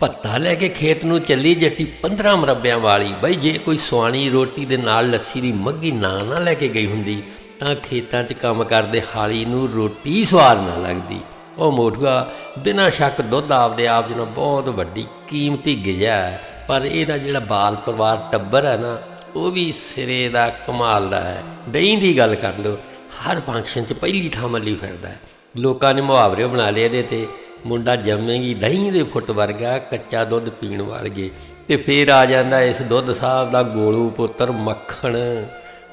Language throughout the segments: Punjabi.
ਭੱਤਾ ਲੈ ਕੇ ਖੇਤ ਨੂੰ ਚੱਲੀ ਜੱਟੀ 15 ਮਰੱਬਿਆਂ ਵਾਲੀ। ਬਈ ਜੇ ਕੋਈ ਸੁਆਣੀ ਰੋਟੀ ਦੇ ਨਾਲ ਲੱਸੀ ਦੀ ਮੱਗੀ ਨਾ ਨਾ ਲੈ ਕੇ ਗਈ ਹੁੰਦੀ, ਤਾਂ ਖੇਤਾਂ 'ਚ ਕੰਮ ਕਰਦੇ ਹਾਲੀ ਨੂੰ ਰੋਟੀ ਸਵਾਦ ਨਾ ਲੱਗਦੀ। ਉਹ ਮੋਠੂਆ ਬਿਨਾਂ ਸ਼ੱਕ ਦੁੱਧ ਆਪਦੇ ਆਪ ਜਿਹਨਾਂ ਬਹੁਤ ਵੱਡੀ ਕੀਮਤੀ ਗਿਜਾ ਹੈ। ਪਰ ਇਹਦਾ ਜਿਹੜਾ ਬਾਲ ਪਰਿਵਾਰ ਟੱਬਰ ਹੈ ਨਾ, ਉਹ ਵੀ ਸਿਰੇ ਦਾ ਕਮਾਲ ਦਾ ਹੈ। ਦਹੀਂ ਦੀ ਗੱਲ ਕਰ ਲਓ, ਹਰ ਫੰਕਸ਼ਨ 'ਚ ਪਹਿਲੀ ਥਾਂ ਮੱਲੀ ਫਿਰਦਾ ਹੈ। ਲੋਕਾਂ ਨੇ ਮੁਹਾਵਰੇ ਬਣਾ ਲਏ ਇਹਦੇ ਤੇ। ਮੁੰਡਾ ਜੰਮੇਗੀ, ਦਹੀਂ ਦੇ ਫੁੱਟ ਵਰਗਾ, ਕੱਚਾ ਦੁੱਧ ਪੀਣ ਵਾਲਗੇ ਤੇ ਫੇਰ ਆ ਜਾਂਦਾ ਇਸ ਦੁੱਧ ਸਾਹਿਬ ਦਾ ਗੋਲੂ ਪੁੱਤਰ ਮੱਖਣ।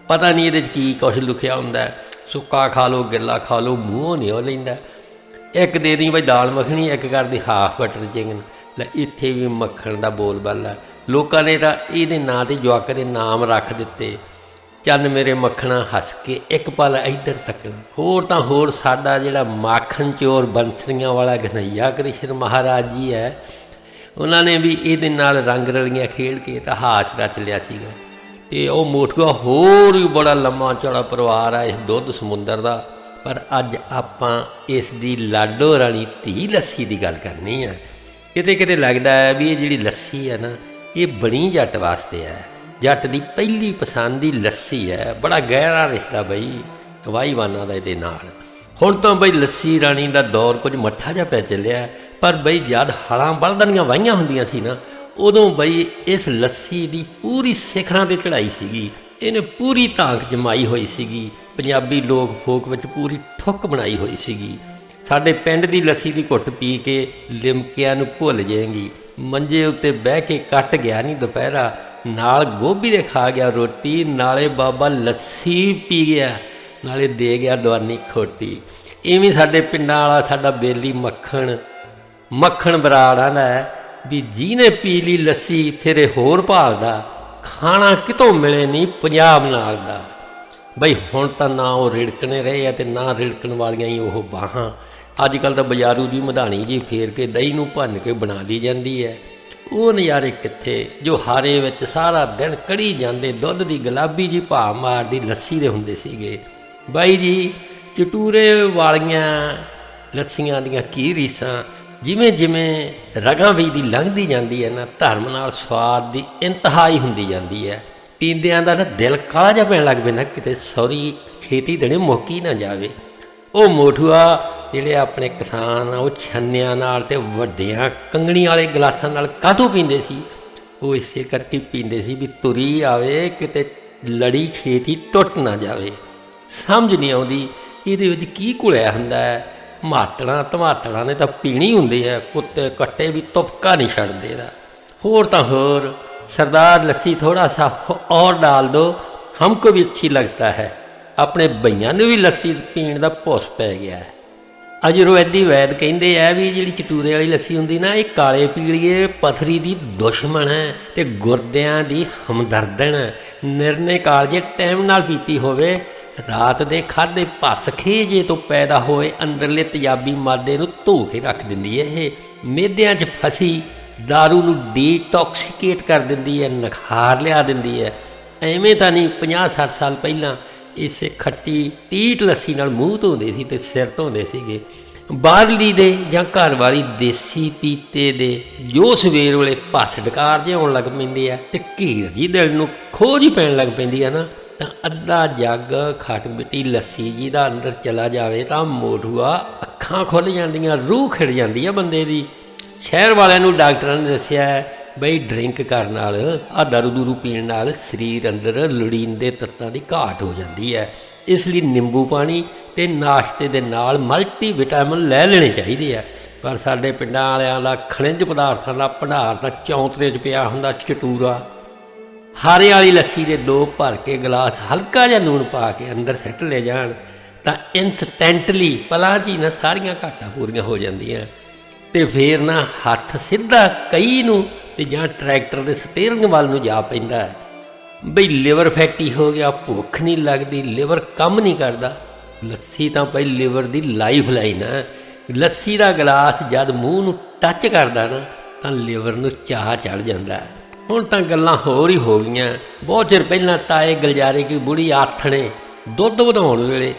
ਪਤਾ ਨਹੀਂ ਇਹਦੇ 'ਚ ਕੀ ਕੁਛ ਲੁਕਿਆ ਹੁੰਦਾ। ਸੁੱਕਾ ਖਾ ਲਓ, ਗਿੱਲਾ ਖਾ ਲਓ, ਮੂੰਹੋਂ ਨਹੀਂ ਉਹ ਲੈਂਦਾ। ਇੱਕ ਦੇ ਦੀ ਬਈ ਦਾਲ ਮੱਖਣੀ, ਇੱਕ ਕਰਦੀ ਹਾਫ ਬਟਰ ਚਿਕਨ। ਲੈ ਇੱਥੇ ਵੀ ਮੱਖਣ ਦਾ ਬੋਲ ਬੱਲਾ ਲੋਕਾਂ ਨੇ ਤਾਂ ਇਹਦੇ ਨਾਂ ਤੇ ਜਵਾਕ ਦੇ ਨਾਮ ਰੱਖ ਦਿੱਤੇ। ਚੰਨ ਮੇਰੇ ਮੱਖਣਾ ਹੱਸ ਕੇ, ਇੱਕ ਪਲ ਇੱਧਰ ਤੱਕਣਾ। ਹੋਰ ਤਾਂ ਹੋਰ ਸਾਡਾ ਜਿਹੜਾ ਮਾਖਣ ਚੋਰ ਬੰਸਰੀਆਂ ਵਾਲਾ ਗਨਈਆ ਕ੍ਰਿਸ਼ਨ ਮਹਾਰਾਜ ਜੀ ਹੈ, ਉਹਨਾਂ ਨੇ ਵੀ ਇਹਦੇ ਨਾਲ ਰੰਗ ਰਲੀਆਂ ਖੇਡ ਕੇ ਤਾਂ ਹਾਸ ਰਚ ਲਿਆ ਸੀਗਾ। ਤੇ ਉਹ ਮੋਠੂਆ ਹੋਰ ਵੀ ਬੜਾ ਲੰਮਾ ਚੌੜਾ ਪਰਿਵਾਰ ਆ ਇਸ ਦੁੱਧ ਸਮੁੰਦਰ ਦਾ। ਪਰ ਅੱਜ ਆਪਾਂ ਇਸ ਦੀ ਲਾਡੋ ਰਾਣੀ ਧੀ ਲੱਸੀ ਦੀ ਗੱਲ ਕਰਨੀ ਆ। ਕਿਤੇ ਕਿਤੇ ਲੱਗਦਾ ਹੈ ਵੀ ਇਹ ਜਿਹੜੀ ਲੱਸੀ ਹੈ ਨਾ, ਇਹ ਬਣੀ ਜੱਟ ਵਾਸਤੇ ਹੈ। ਜੱਟ ਦੀ ਪਹਿਲੀ ਪਸੰਦ ਦੀ ਲੱਸੀ ਹੈ। ਬੜਾ ਗਹਿਰਾ ਰਿਸ਼ਤਾ ਬਈ ਵਾਈਵਾਨਾ ਦਾ ਇਹਦੇ ਨਾਲ। ਹੁਣ ਤਾਂ ਬਈ ਲੱਸੀ ਰਾਣੀ ਦਾ ਦੌਰ ਕੁਝ ਮੱਠਾ ਜਿਹਾ ਪੈ ਚੱਲਿਆ ਪਰ ਬਈ ਜਦ ਹਲਾਂ ਬਲਦਾਂ ਦੀਆਂ ਵਾਹੀਆਂ ਹੁੰਦੀਆਂ ਸੀ ਨਾ, ਉਦੋਂ ਬਈ ਇਸ ਲੱਸੀ ਦੀ ਪੂਰੀ ਸਿਖਰਾਂ ਤੇ ਚੜਾਈ ਸੀਗੀ। ਇਹਨੇ ਪੂਰੀ ਧਾਕ ਜਮਾਈ ਹੋਈ ਸੀਗੀ। ਪੰਜਾਬੀ ਲੋਕ ਫੋਕ ਵਿੱਚ ਪੂਰੀ ਠੁੱਕ ਬਣਾਈ ਹੋਈ ਸੀਗੀ। ਸਾਡੇ ਪਿੰਡ ਦੀ ਲੱਸੀ ਦੀ ਘੁੱਟ ਪੀ ਕੇ ਲਿਮਕਿਆਂ ਨੂੰ ਭੁੱਲ ਜਾਏਗੀ। ਮੰਜੇ ਉੱਤੇ ਬਹਿ ਕੇ ਕੱਟ ਗਿਆ ਨਹੀਂ ਦੁਪਹਿਰਾ। ਨਾਲ ਗੋਭੀ ਦੇ ਖਾ ਗਿਆ ਰੋਟੀ, ਨਾਲੇ ਬਾਬਾ ਲੱਸੀ ਪੀ ਗਿਆ, ਨਾਲੇ ਦੇ ਗਿਆ ਦਵਾਨੀ ਖੋਟੀ। ਇਵੇਂ ਸਾਡੇ ਪਿੰਡਾਂ ਵਾਲਾ ਸਾਡਾ ਬੇਲੀ ਮੱਖਣ ਮੱਖਣ ਬਰਾੜਾਂ ਦਾ ਵੀ ਜਿਹਨੇ ਪੀ ਲਈ ਲੱਸੀ ਫਿਰ ਇਹ ਹੋਰ ਭਾਲਦਾ ਖਾਣਾ ਕਿਤੋਂ ਮਿਲੇ ਨਹੀਂ ਪੰਜਾਬ ਨਾਲ ਦਾ। ਬਈ ਹੁਣ ਤਾਂ ਨਾ ਉਹ ਰਿੜਕਣੇ ਰਹੇ ਆ ਤੇ ਨਾ ਰਿੜਕਣ ਵਾਲੀਆਂ ਹੀ ਉਹ ਬਾਹਾਂ। ਅੱਜ ਕੱਲ ਤਾਂ ਬਾਜ਼ਾਰੂ ਦੀ ਮਧਾਣੀ ਜੀ ਫੇਰ ਕੇ ਦਹੀਂ ਨੂੰ ਭੰਨ ਕੇ ਬਣਾ ਲਈ ਜਾਂਦੀ ਹੈ। ਉਹ ਨਜ਼ਾਰੇ ਕਿੱਥੇ? ਜੋ ਹਾਰੇ ਵਿੱਚ ਸਾਰਾ ਦਿਨ ਕੜੀ ਜਾਂਦੇ ਦੁੱਧ ਦੀ ਗੁਲਾਬੀ ਜੀ ਭਾ ਮਾਰਦੀ ਲੱਸੀ ਦੇ ਹੁੰਦੇ ਸੀਗੇ। ਬਾਈ ਜੀ, ਚਟੂਰੇ ਵਾਲੀਆਂ ਲੱਸੀਆਂ ਦੀਆਂ ਕੀ ਰੀਸਾਂ? ਜਿਵੇਂ ਜਿਵੇਂ ਰਗਾਂ ਵੀ ਦੀ ਲੰਘਦੀ ਜਾਂਦੀ ਹੈ ਨਾ, ਧਰਮ ਨਾਲ ਸਵਾਦ ਦੀ ਇੰਤਹਾਈ ਹੁੰਦੀ ਜਾਂਦੀ ਹੈ। ਪੀਂਦਿਆਂ ਦਾ ਨਾ ਦਿਲ ਕਾਲਾ ਜਿਹਾ ਪੈਣ ਲੱਗ ਪੈਂਦਾ, ਕਿਤੇ ਸੌਰੀ ਖੇਤੀ ਦੇਣੇ ਮੁੱਕੀ ਨਾ ਜਾਵੇ। ਉਹ ਮੋਠੂਆ ਜਿਹੜੇ ਆਪਣੇ ਕਿਸਾਨ ਆ ਉਹ ਛੰਨਿਆਂ ਨਾਲ ਤੇ ਵੱਡਿਆਂ ਕੰਗਣੀ ਵਾਲੇ ਗਲਾਸਾਂ ਨਾਲ ਕਾਹਤੋਂ ਪੀਂਦੇ ਸੀ ਉਹ ਇਸੇ ਕਰਕੇ ਪੀਂਦੇ ਸੀ ਵੀ ਤੁਰੀ ਆਵੇ ਕਿਤੇ ਲੜੀ ਖੇਤੀ ਟੁੱਟ ਨਾ ਜਾਵੇ ਸਮਝ ਨਹੀਂ ਆਉਂਦੀ ਇਹਦੇ ਵਿੱਚ ਕੀ ਘੁਲਿਆ ਹੁੰਦਾ ਹੈ ਮਾਟਣਾ ਧਮਾਟਣਾ ਨੇ ਤਾਂ ਪੀਣੀ ਹੁੰਦੀ ਹੈ ਕੁੱਤੇ ਕੱਟੇ ਵੀ ਤੁਪਕਾ ਨਹੀਂ ਛੱਡਦੇ ਦਾ ਹੋਰ ਤਾਂ ਹੋਰ सरदार लस्सी थोड़ा सा और डाल दो हमको भी अच्छी लगता है ਆਪਣੇ ਭਈਆਂ ਨੂੰ ਵੀ ਲੱਸੀ ਪੀਣ ਦਾ ਭੁੱਸ ਪੈ ਗਿਆ। ਹੈ ਅਜੁਰਵੈਦੀ ਵੈਦ ਕਹਿੰਦੇ ਆ ਵੀ ਜਿਹੜੀ ਚਟੂਰੇ ਵਾਲੀ ਲੱਸੀ ਹੁੰਦੀ ਨਾ, ਇਹ ਕਾਲੇ ਪੀਲੀਏ ਪਥਰੀ ਦੀ ਦੁਸ਼ਮਣ ਹੈ ਤੇ ਗੁਰਦਿਆਂ ਦੀ ਹਮਦਰਦਣ ਹੈ। ਨਿਰਣੇ ਕਾਲਜੇ ਟਾਈਮ ਨਾਲ ਪੀਤੀ ਹੋਵੇ, ਰਾਤ ਦੇ ਖਾਦੇ ਭਸ ਖੇਜੇ ਤੋਂ ਪੈਦਾ ਹੋਏ ਅੰਦਰਲੇ ਤੇਜ਼ਾਬੀ ਮਾਦੇ ਨੂੰ ਧੋ ਕੇ ਰੱਖ ਦਿੰਦੀ ਹੈ। ਇਹ ਮੇਦਿਆਂ 'ਚ ਫਸੀ दारू ਨੂੰ ਡੀਟੌਕਸੀਕੇਟ ਕਰ ਦਿੰਦੀ ਹੈ, ਨਖਾਰ ਲਿਆ ਦਿੰਦੀ ਹੈ। ਐਵੇਂ ਤਾਂ ਨਹੀਂ 50 60 ਸਾਲ ਪਹਿਲਾਂ ਇਸੇ ਖੱਟੀ ਟੀਟ ਲੱਸੀ ਨਾਲ ਮੂੰਹ ਧੋਂਦੇ ਸੀ ਤੇ ਸਿਰ ਧੋਂਦੇ ਸੀਗੇ। ਬਾਹਰਲੀ ਦੇ ਜਾਂ ਘਰ ਵਾਲੀ ਦੇਸੀ ਪੀਤੇ ਦੇ ਜੋ ਸਵੇਰ ਵੇਲੇ ਭੱਸ ਡਕਾਰ ਜਿਹੇ ਆਉਣ ਲੱਗ ਪੈਂਦੇ ਆ ਤੇ ਘੀਰ ਜੀ ਦਿਲ ਨੂੰ ਖੋਜ ਹੀ ਪੈਣ ਲੱਗ ਪੈਂਦੀ ਆ ਨਾ, ਤਾਂ ਅੱਧਾ ਜੱਗ ਖੱਟ ਮਿੱਟੀ ਲੱਸੀ ਜੀ ਦਾ ਅੰਦਰ ਚਲਾ ਜਾਵੇ ਤਾਂ ਮੋਢੂਆ ਅੱਖਾਂ ਖੁੱਲ ਜਾਂਦੀਆਂ, ਰੂਹ ਖਿੜ ਜਾਂਦੀ ਆ ਬੰਦੇ ਦੀ। ਸ਼ਹਿਰ ਵਾਲਿਆਂ ਨੂੰ ਡਾਕਟਰਾਂ ਨੇ ਦੱਸਿਆ ਬਈ ਡਰਿੰਕ ਕਰਨ ਨਾਲ, ਆ ਦਾਰੂ ਦੂਰੂ ਪੀਣ ਨਾਲ ਸਰੀਰ ਅੰਦਰ ਲੋੜੀਂਦੇ ਤੱਤਾਂ ਦੀ ਘਾਟ ਹੋ ਜਾਂਦੀ ਹੈ। ਇਸ ਲਈ ਨਿੰਬੂ ਪਾਣੀ ਤੇ ਨਾਸ਼ਤੇ ਦੇ ਨਾਲ ਮਲਟੀ ਵਿਟਾਮਿਨ ਲੈ ਲੈਣੇ ਚਾਹੀਦੇ ਆ। ਪਰ ਸਾਡੇ ਪਿੰਡਾਂ ਵਾਲਿਆਂ ਦਾ ਖਣਿਜ ਪਦਾਰਥਾਂ ਦਾ ਭੰਡਾਰ ਤਾਂ ਚੌਂਤਰੇ 'ਚ ਪਿਆ ਹੁੰਦਾ, ਚਟੂਰਾ। ਹਾਰੇ ਵਾਲੀ ਲੱਸੀ ਦੇ ਦੋ ਭਰ ਕੇ ਗਲਾਸ ਹਲਕਾ ਜਿਹਾ ਨੂਣ ਪਾ ਕੇ ਅੰਦਰ ਸੱਟ ਲੈ ਜਾਣ, ਤਾਂ ਇਨਸਟੈਂਟਲੀ ਪਲਾਂ 'ਚ ਹੀ ਨਾ ਸਾਰੀਆਂ ਘਾਟਾਂ ਪੂਰੀਆਂ ਹੋ ਜਾਂਦੀਆਂ। ਤੇ ਫੇਰ ਨਾ ਹੱਥ ਸਿੱਧਾ ਕਈ ਨੂੰ ਤੇ ਜਾਂ ਟਰੈਕਟਰ ਦੇ ਸਟੀਅਰਿੰਗ ਵੱਲ ਨੂੰ ਜਾ ਪੈਂਦਾ ਹੈ। ਬਈ ਲਿਵਰ ਫੈਟੀ ਹੋ ਗਿਆ, ਭੁੱਖ ਨਹੀਂ ਲੱਗਦੀ, ਲਿਵਰ ਕੰਮ ਨਹੀਂ ਕਰਦਾ। ਲੱਸੀ ਤਾਂ ਭਾਈ ਲਿਵਰ ਦੀ ਲਾਈਫ ਲਾਈਨ ਹੈ। ਲੱਸੀ ਦਾ ਗਲਾਸ ਜਦ ਮੂੰਹ ਨੂੰ ਟੱਚ ਕਰਦਾ ਨਾ, ਤਾਂ ਲਿਵਰ ਨੂੰ ਚਾਹ ਚੜ ਜਾਂਦਾ ਹੈ। ਹੁਣ ਤਾਂ ਗੱਲਾਂ ਹੋਰ ਹੀ ਹੋ ਗਈਆਂ। ਬਹੁਤ ਚਿਰ ਪਹਿਲਾਂ ਤਾਏ ਗਲਜਾਰੇ ਕੀ ਬੁੜੀ ਆਥਣੇ ਦੁੱਧ ਵਧਾਉਣ ਵੇਲੇ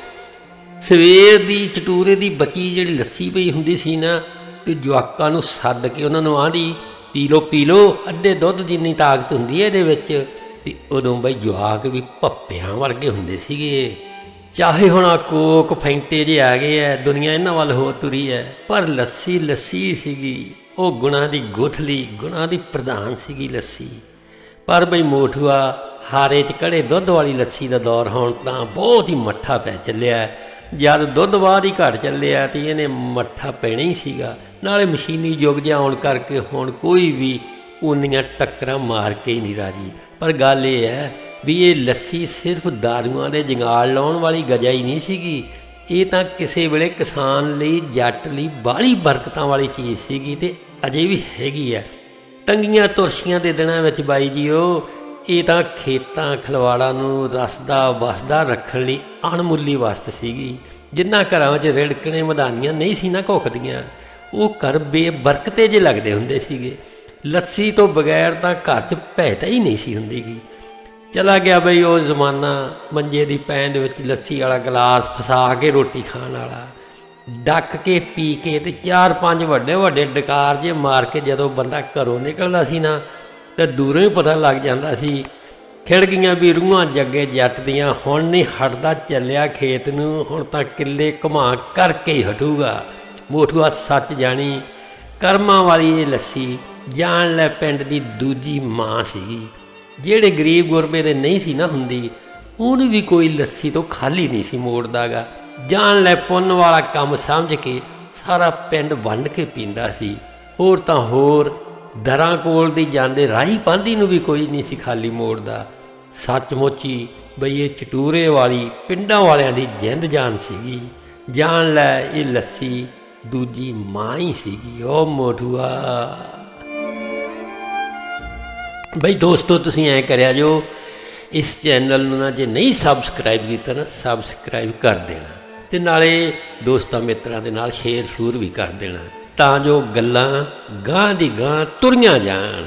ਸਵੇਰ ਦੀ, ਚਟੂਰੇ ਦੀ ਬਚੀ ਜਿਹੜੀ ਲੱਸੀ ਪਈ ਹੁੰਦੀ ਸੀ ਨਾ, ਤੇ ਜਵਾਕਾਂ ਨੂੰ ਸੱਦ ਕੇ ਉਹਨਾਂ ਨੂੰ ਆਂਦੀ ਪੀ ਲੋ ਪੀ ਲੋ ਅੱਧੇ ਦੁੱਧ ਜਿੰਨੀ ਤਾਕਤ ਹੁੰਦੀ ਹੈ ਇਹਦੇ ਵਿੱਚ। ਤੇ ਉਦੋਂ ਬਈ ਜਵਾਕ ਵੀ ਭੱਪਿਆਂ ਵਰਗੇ ਹੁੰਦੇ ਸੀਗੇ। ਚਾਹੇ ਹੁਣ ਆ ਕੋਕ ਫੈਂਟੇ ਜੇ ਆ ਗਏ ਐ, ਦੁਨੀਆ ਇਹਨਾਂ ਵੱਲ ਹੋ ਤੁਰੀ ਐ, ਪਰ ਲੱਸੀ ਲੱਸੀ ਸੀਗੀ। ਉਹ ਗੁਣਾ ਦੀ ਗੁਥਲੀ, ਗੁਣਾ ਦੀ ਪ੍ਰਧਾਨ ਸੀਗੀ ਲੱਸੀ। ਪਰ ਬਈ ਮੋਠੂਆ, ਹਾਰੇ 'ਚ ਕੜੇ ਦੁੱਧ ਵਾਲੀ ਲੱਸੀ ਦਾ ਦੌਰ ਹੁਣ ਤਾਂ ਬਹੁਤ ਹੀ ਮੱਠਾ ਪੈ ਚੱਲਿਆ। ਜਦ ਦੁੱਧ ਬਾਅਦ ਹੀ ਘਟ ਚੱਲਿਆ ਤੇ ਇਹਨੇ ਮੱਠਾ ਪੈਣਾ ਹੀ ਸੀਗਾ। ਨਾਲੇ ਮਸ਼ੀਨੀ ਯੁੱਗ ਜਿਹਾ ਆਉਣ ਕਰਕੇ ਹੁਣ ਕੋਈ ਵੀ ਉਨੀਆਂ ਟੱਕਰਾਂ ਮਾਰ ਕੇ ਹੀ ਨਹੀਂ ਰਾਜੀ। ਪਰ ਗੱਲ ਇਹ ਹੈ ਵੀ ਇਹ ਲੱਸੀ ਸਿਰਫ ਦਾਰੂਆਂ ਦੇ ਜੰਗਾਲ ਲਾਉਣ ਵਾਲੀ ਗਜਾ ਹੀ ਨਹੀਂ ਸੀਗੀ। ਇਹ ਤਾਂ ਕਿਸੇ ਵੇਲੇ ਕਿਸਾਨ ਲਈ, ਜੱਟ ਲਈ ਬਾਹਲੀ ਬਰਕਤਾਂ ਵਾਲੀ ਚੀਜ਼ ਸੀਗੀ ਤੇ ਅਜੇ ਵੀ ਹੈਗੀ ਹੈ। ਤੰਗੀਆਂ ਤੁਰਸ਼ੀਆਂ ਦੇ ਦਿਨਾਂ ਵਿੱਚ ਬਾਈ ਜੀਓ, ਇਹ ਤਾਂ ਖੇਤਾਂ ਖਲਵਾੜਾਂ ਨੂੰ ਰਸਦਾ ਵਸਦਾ ਰੱਖਣ ਲਈ ਅਣਮੁੱਲੀ ਵਸਤ ਸੀਗੀ। ਜਿਨ੍ਹਾਂ ਘਰਾਂ ਵਿੱਚ ਰਿੜਕਣੇ ਮਧਾਨੀਆਂ ਨਹੀਂ ਸੀ ਨਾ ਘੁੱਕਦੀਆਂ ਉਹ ਘਰ ਬੇਬਰਕਤੇ ਜੇ ਲੱਗਦੇ ਹੁੰਦੇ ਸੀਗੇ। ਲੱਸੀ ਤੋਂ ਬਗੈਰ ਤਾਂ ਘਰ 'ਚ ਭੈਤਾ ਹੀ ਨਹੀਂ ਸੀ ਹੁੰਦੀਗੀ ਚਲਾ ਗਿਆ ਬਈ ਉਹ ਜ਼ਮਾਨਾ ਮੰਜੇ ਦੀ ਪੈਣ ਦੇ ਵਿੱਚ ਲੱਸੀ ਵਾਲਾ ਗਲਾਸ ਫਸਾ ਕੇ ਰੋਟੀ ਖਾਣ ਵਾਲਾ। ਡੱਕ ਕੇ ਪੀ ਕੇ ਤੇ ਚਾਰ ਪੰਜ ਵੱਡੇ ਵੱਡੇ ਡਕਾਰ ਜੇ ਮਾਰ ਕੇ ਜਦੋਂ ਬੰਦਾ ਘਰੋਂ ਨਿਕਲਦਾ ਸੀ ਨਾ, ਤੇ ਦੂਰੋਂ ਹੀ ਪਤਾ ਲੱਗ ਜਾਂਦਾ ਸੀ, ਖਿੜ ਗਈਆਂ ਵੀ ਰੂਹਾਂ ਜੱਗੇ ਜੱਟ ਦੀਆਂ, ਹੁਣ ਨਹੀਂ ਹਟਦਾ ਚੱਲਿਆ ਖੇਤ ਨੂੰ, ਹੁਣ ਤਾਂ ਕਿੱਲੇ ਘੁਮਾ ਕਰਕੇ ਹੀ ਹਟੂਗਾ। ਮੋਠੂਆ ਸੱਚ ਜਾਣੀ, ਕਰਮਾਂ ਵਾਲੀ ਇਹ ਲੱਸੀ ਜਾਣ ਲੈ ਪਿੰਡ ਦੀ ਦੂਜੀ ਮਾਂ ਸੀਗੀ। ਜਿਹੜੇ ਗਰੀਬ ਗੁਰਬੇ ਦੇ ਨਹੀਂ ਸੀ ਨਾ ਹੁੰਦੀ ਉਹਨੂੰ ਵੀ ਕੋਈ ਲੱਸੀ ਤੋਂ ਖਾਲੀ ਨਹੀਂ ਸੀ ਮੋੜਦਾਗਾ। ਜਾਣ ਲੈ ਪੁੰਨ ਵਾਲਾ ਕੰਮ ਸਮਝ ਕੇ ਸਾਰਾ ਪਿੰਡ ਵੰਡ ਕੇ ਪੀਂਦਾ ਸੀ। ਹੋਰ ਤਾਂ ਹੋਰ, ਦਰਾਂ ਕੋਲ ਦੀ ਜਾਂਦੇ ਰਾਹੀ ਪਾਂਦੀ ਨੂੰ ਵੀ ਕੋਈ ਨਹੀਂ ਸੀ ਖਾਲੀ ਮੋੜਦਾ। ਸੱਚਮੁੱਚੀ ਬਈ ਇਹ ਚਟੂਰੇ ਵਾਲੀ ਪਿੰਡਾਂ ਵਾਲਿਆਂ ਦੀ ਜਿੰਦ ਜਾਨ ਸੀਗੀ। ਜਾਣ ਲੈ ਇਹ ਲੱਸੀ ਦੂਜੀ ਮਾਂ ਹੀ ਸੀਗੀ, ਉਹ ਮੋਠੂਆ ਬਈ ਦੋਸਤੋ, ਤੁਸੀਂ ਐ ਕਰਿਆ ਜੋ, ਇਸ ਚੈਨਲ ਨੂੰ ਨਾ ਜੇ ਨਹੀਂ ਸਬਸਕ੍ਰਾਈਬ ਕੀਤਾ ਨਾ ਸਬਸਕ੍ਰਾਈਬ ਕਰ ਦੇਣਾ। ਤੇ ਨਾਲੇ ਦੋਸਤਾਂ ਮਿੱਤਰਾਂ ਦੇ ਨਾਲ ਸ਼ੇਅਰ ਸ਼ੂਰ ਵੀ ਕਰ ਦੇਣਾ, ਤਾਂ ਜੋ ਗੱਲਾਂ ਗਾਂ ਦੀ ਗਾਂ ਤੁਰੀਆਂ ਜਾਣ।